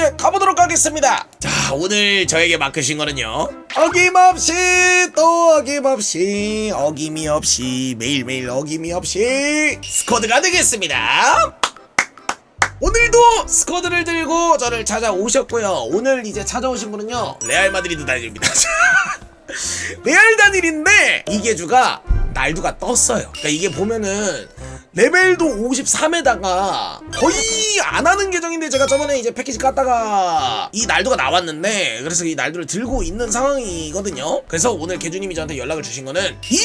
이제 가보도록 하겠습니다. 자, 오늘 저에게 맡으신 거는요. 어김없이 또 어김없이 어김이 없이 매일매일 어김이 없이 스쿼드가 되겠습니다. 오늘도 스쿼드를 들고 저를 찾아오셨고요. 오늘 이제 찾아오신 분은요. 레알 마드리드 단일입니다. 레알 단일인데 이게 주가 날두가 떴어요. 그러니까 이게 보면은 레벨도 53에다가 거의 안 하는 계정인데 제가 저번에 이제 패키지 깠다가 이 날두가 나왔는데 그래서 이 날두를 들고 있는 상황이거든요. 그래서 오늘 개주님이 저한테 연락을 주신 거는 이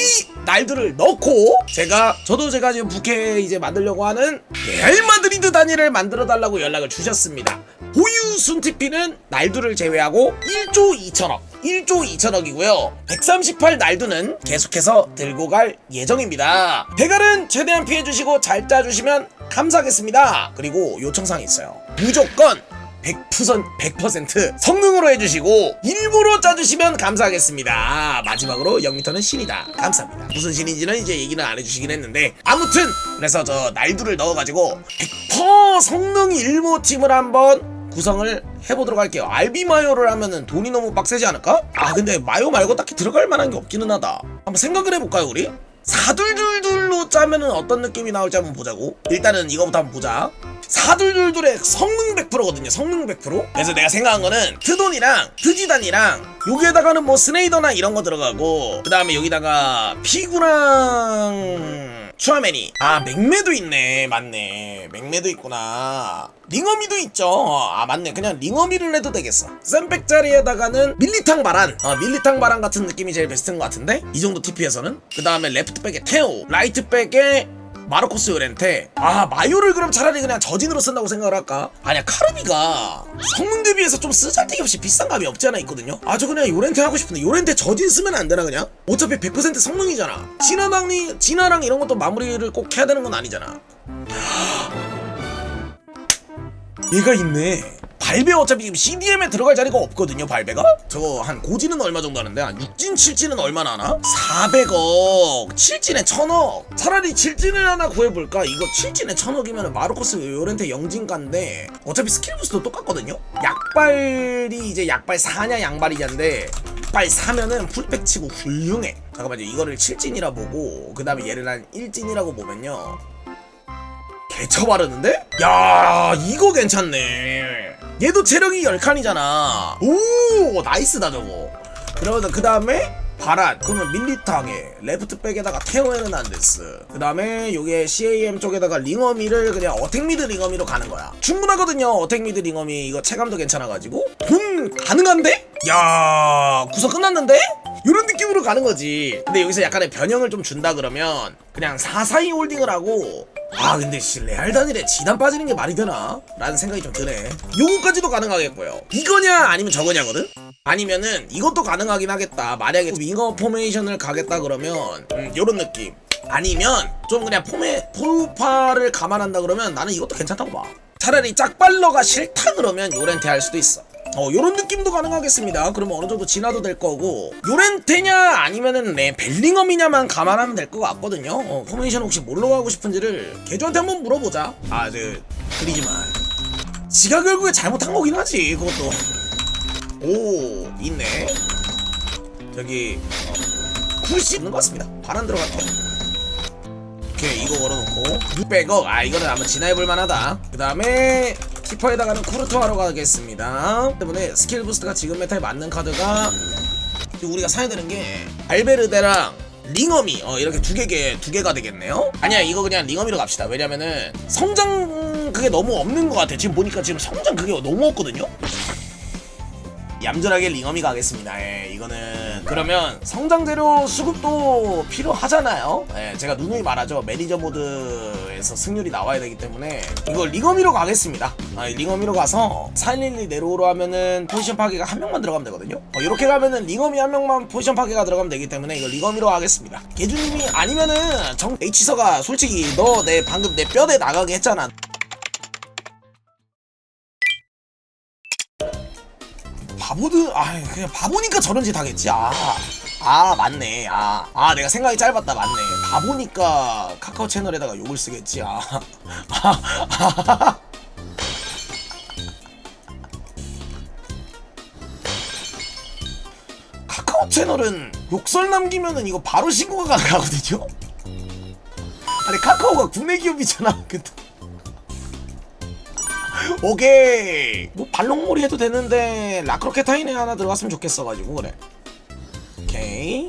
날두를 넣고 제가 저도 제가 지금 부캐 이제 만들려고 하는 레알 마드리드 단위를 만들어 달라고 연락을 주셨습니다. 보유 순티피는 날두를 제외하고 1조 2천억 1조 2천억이고요 138 날두는 계속해서 들고 갈 예정입니다 대갈은 최대한 피해주시고 잘 짜주시면 감사하겠습니다 그리고 요청사항이 있어요 무조건 100%, 100% 성능으로 해주시고 일부러 짜주시면 감사하겠습니다. 마지막으로 0m는 신이다. 감사합니다. 무슨 신인지는 이제 얘기는 안 해주시긴 했는데 아무튼 그래서 저 날두를 넣어가지고 100% 성능 일모 팀을 한번 구성을 해보도록 할게요. 알비 마요를 하면은 돈이 너무 빡세지 않을까? 아 근데 마요 말고 딱히 들어갈 만한 게 없기는 하다. 한번 생각을 해볼까요 우리? 사둘둘둘로 짜면은 어떤 느낌이 나올지 한번 보자고. 일단은 이거부터 한번 보자. 사둘둘둘의 성능 100%거든요. 성능 100%. 그래서 내가 생각한 거는 트돈이랑 트지단이랑 여기에다가는 뭐 스네이더나 이런 거 들어가고 그 다음에 여기다가 피구랑 추아맨이. 아 맥매도 있네. 맞네. 맥매도 있구나. 링어미도 있죠. 어, 아 맞네. 그냥 링어미를 해도 되겠어. 샌백자리에다가는 밀리탕 바란. 어, 밀리탕 바란 같은 느낌이 제일 베스트인 것 같은데? 이 정도 TP에서는? 그 다음에 레프트백에 테오 라이트백에 마르코스 요렌테 아 마요를 그럼 차라리 그냥 저진으로 쓴다고 생각을 할까? 아니야 카르비가 성능 대비해서 좀 쓰잘데기 없이 비싼 감이 없지 않아 있거든요? 아 저 그냥 요렌테 하고 싶은데 요렌테 저진 쓰면 안 되나 그냥? 어차피 100% 성능이잖아. 진화랑이 진화랑 이런 것도 마무리를 꼭 해야 되는 건 아니잖아. 얘가 있네. 발배 어차피 지금 CDM에 들어갈 자리가 없거든요, 발배가? 저거 한 고지는 얼마 정도 하는데? 한 6진, 7진은 얼마나 하나? 400억, 7진에 1000억. 차라리 7진을 하나 구해볼까? 이거 7진에 1000억이면 마르코스 요렌테 영진가인데 어차피 스킬 부스도 똑같거든요? 약발이 이제 약발 4냐 양발이냐인데 약발 4면은 풀백 치고 훌륭해. 잠깐만요, 이거를 7진이라 보고 그 다음에 얘를 한 1진이라고 보면요. 개처 바르는데? 야 이거 괜찮네 얘도 체력이 10칸이잖아. 오 나이스다 저거. 그러면 그 다음에 바란 그러면 밀리탕에 레프트백에다가 테오 에르난데스. 그 다음에 요게 CAM 쪽에다가 링어미를 그냥 어택미드 링어미로 가는 거야. 충분하거든요 어택미드 링어미. 이거 체감도 괜찮아가지고. 돈 가능한데? 야 구석 끝났는데? 이런 느낌으로 가는 거지. 근데 여기서 약간의 변형을 좀 준다 그러면 그냥 사사이 홀딩을 하고 아 근데 씨 레알 단일에 지단 빠지는 게 말이 되나? 라는 생각이 좀 드네. 요거까지도 가능하겠고요. 이거냐 아니면 저거냐거든? 아니면은 이것도 가능하긴 하겠다. 만약에 윙어 포메이션을 가겠다 그러면 음, 요런 느낌. 아니면 좀 그냥 포메 포파를 감안한다 그러면 나는 이것도 괜찮다고 봐. 차라리 짝발러가 싫다 그러면 요렌테 할 수도 있어 어 요런 느낌도 가능하겠습니다. 그러면 어느 정도 진화도 될 거고. 요렌테냐 아니면은 네 벨링엄이냐만 감안하면 될 것 같거든요. 어 포메이션 혹시 뭘로 가고 싶은지를 개조한테 한번 물어보자. 아그 그리지만. 지가 결국에 잘못한 거긴 하지 그것도. 오 있네. 저기 어, 쿨씨 있는 것 같습니다. 바람 들어갔죠 오케이 이거 걸어놓고. 600억. 아 이거는 한번 진화해볼 만하다. 그 다음에 키퍼에다가는 쿠르토하러 가겠습니다. 때문에 스킬 부스트가 지금 메타에 맞는 카드가 우리가 사야 되는 게 알베르데랑 링어미 어 이렇게 두 개게 두 개가 되겠네요? 아니야 이거 그냥 링어미로 갑시다. 왜냐면은 성장 그게 너무 없는 것 같아. 지금 보니까 지금 성장 그게 너무 없거든요 얌전하게 링엄이 가겠습니다. 예, 이거는 그러면 성장 재료 수급도 필요하잖아요. 예, 제가 누누이 말하죠. 매니저 모드에서 승률이 나와야 되기 때문에 이거 링엄이로 가겠습니다. 아, 링엄이로 가서 412 네로로 하면은 포지션 파괴가 한 명만 들어가면 되거든요. 어, 이렇게 가면은 링엄이 한 명만 포지션 파괴가 들어가면 되기 때문에 이거 링엄이로 하겠습니다. 개주님이 아니면은 정 H서가 솔직히 너 내 방금 내 뼈대 나가게 했잖아. 바보들 아 그냥 바보니까 저런 짓 하겠지. 아. 아 맞네. 아, 아 내가 생각이 짧았다. 맞네. 바보니까 카카오 채널에다가 욕을 쓰겠지. 아, 아, 카카오 채널은 욕설 남기면은 이거 바로 신고가 가능하거든요? 아니 카카오가 국내 기업이잖아 근데. 오케이. 뭐 발롱몰이 해도 되는데 라크로케타인에 하나 들어갔으면 좋겠어가지고 그래. 오케이.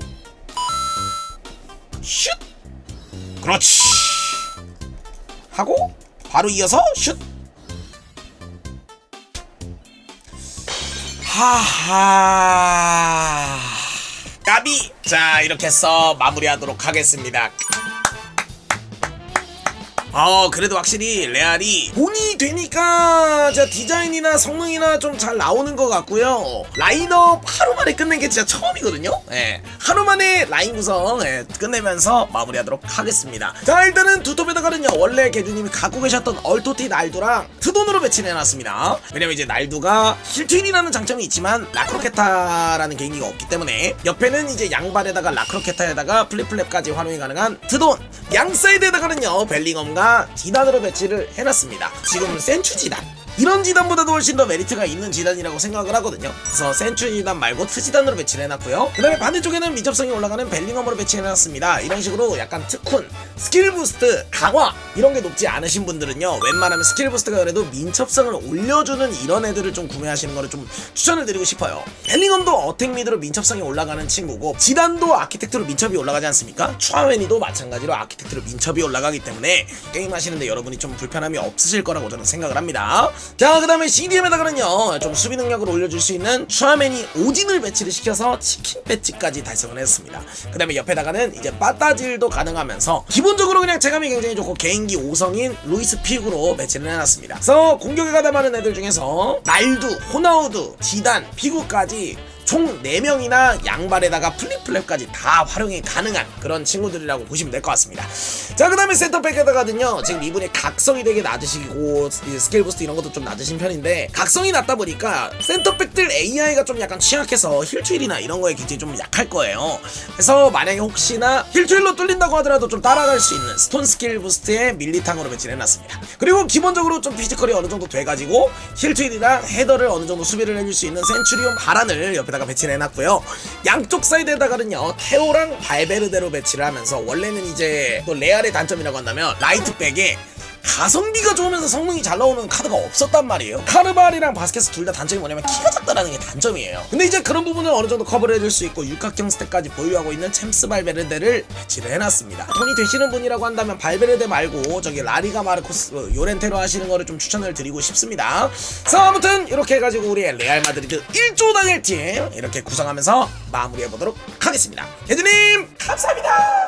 슛! 그렇지. 하고 바로 이어서 슛! 하하. 까비! 자 이렇게 해서 마무리하도록 하겠습니다 어 그래도 확실히 레알이 본이 되니까 진짜 디자인이나 성능이나 좀 잘 나오는 것 같고요. 라인업 하루 만에 끝낸 게 진짜 처음이거든요. 예. 하루 만에 라인 구성 예, 끝내면서 마무리하도록 하겠습니다. 자 일단은 두톱에다가는요. 원래 개주님이 갖고 계셨던 얼토티 날두랑 트돈으로 배치를 해놨습니다. 왜냐면 이제 날두가 힐트윈이라는 장점이 있지만 라크로케타라는 개인기가 없기 때문에 옆에는 이제 양발에다가 라크로케타에다가 플립플랩까지 활용이 가능한 트돈. 양 사이드에다가는요. 벨링엄과 지단으로 배치를 해놨습니다. 지금 센추 지단 이런 지단보다도 훨씬 더 메리트가 있는 지단이라고 생각을 하거든요. 그래서 센추 지단 말고 트 지단으로 배치를 해놨고요. 그 다음에 반대쪽에는 민첩성이 올라가는 벨링엄으로 배치해놨습니다. 이런 식으로 약간 특훈, 스킬 부스트, 강화 이런 게 높지 않으신 분들은요. 웬만하면 스킬 부스트가 그래도 민첩성을 올려주는 이런 애들을 좀 구매하시는 거를 좀 추천을 드리고 싶어요. 벨링엄도 어택 미드로 민첩성이 올라가는 친구고 지단도 아키텍트로 민첩이 올라가지 않습니까? 추아웬이도 마찬가지로 아키텍트로 민첩이 올라가기 때문에 게임 하시는데 여러분이 좀 불편함이 없으실 거라고 저는 생각을 합니다. 자, 그 다음에 CDM에다가는요, 좀 수비 능력을 올려줄 수 있는 추아맨이 오진을 배치를 시켜서 치킨 배치까지 달성을 했습니다. 그 다음에 옆에다가는 이제 빠따질도 가능하면서 기본적으로 그냥 체감이 굉장히 좋고 개인기 5성인 루이스 픽으로 배치를 해놨습니다. 그래서 공격에 가담하는 애들 중에서 날두, 호나우두, 지단, 피구까지 총 4명이나 양발에다가 플립플랩까지 다 활용이 가능한 그런 친구들이라고 보시면 될 것 같습니다. 자, 그 다음에 센터백에다가는요, 지금 이분이 각성이 되게 낮으시고, 스킬 부스트 이런 것도 좀 낮으신 편인데, 각성이 낮다 보니까 센터백들 AI가 좀 약간 취약해서 힐트윌이나 이런 거에 굉장히 좀 약할 거예요. 그래서 만약에 혹시나 힐트윌로 뚫린다고 하더라도 좀 따라갈 수 있는 스톤 스킬 부스트의 밀리탕으로 배치를 해놨습니다. 그리고 기본적으로 좀 피지컬이 어느 정도 돼가지고, 힐트윌이랑 헤더를 어느 정도 수비를 해줄 수 있는 센츄리온 바란을 옆에다 가 배치를 해놨고요. 양쪽 사이드에다가는요, 테오랑 발베르데로 배치를 하면서, 원래는 이제 또 레알의 단점이라고 한다면, 라이트백에 가성비가 좋으면서 성능이 잘 나오는 카드가 없었단 말이에요. 카르발이랑 바스켓스 둘 다 단점이 뭐냐면 키가 작다라는 게 단점이에요. 근데 이제 그런 부분을 어느 정도 커버를 해줄 수 있고 육각형 스택까지 보유하고 있는 챔스 발베르데를 배치를 해놨습니다. 돈이 되시는 분이라고 한다면 발베르데 말고 저기 라리가 마르코스 어, 요렌테로 하시는 거를 좀 추천을 드리고 싶습니다. 자 아무튼 이렇게 해가지고 우리 레알 마드리드 1조 단일 팀 이렇게 구성하면서 마무리해보도록 하겠습니다. 대주님 감사합니다.